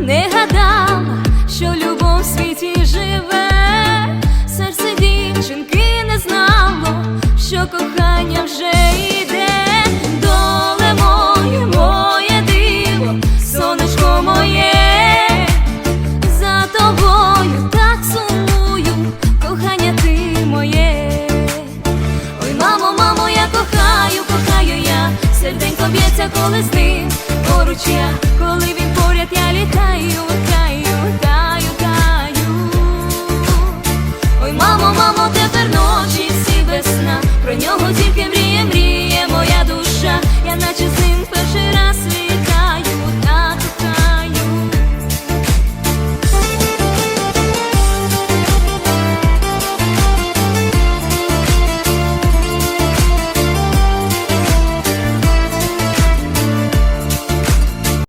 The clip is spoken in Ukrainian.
не гадала, що любов в світі живе, серце дівчинки не знало, що кохання вже йде, доле моє, моє диво, сонечко моє, за тобою так сумую, кохання ти моє. Ой, мамо, мамо, я кохаю, кохаю я, серденько б'ється, коли з ним поруч я,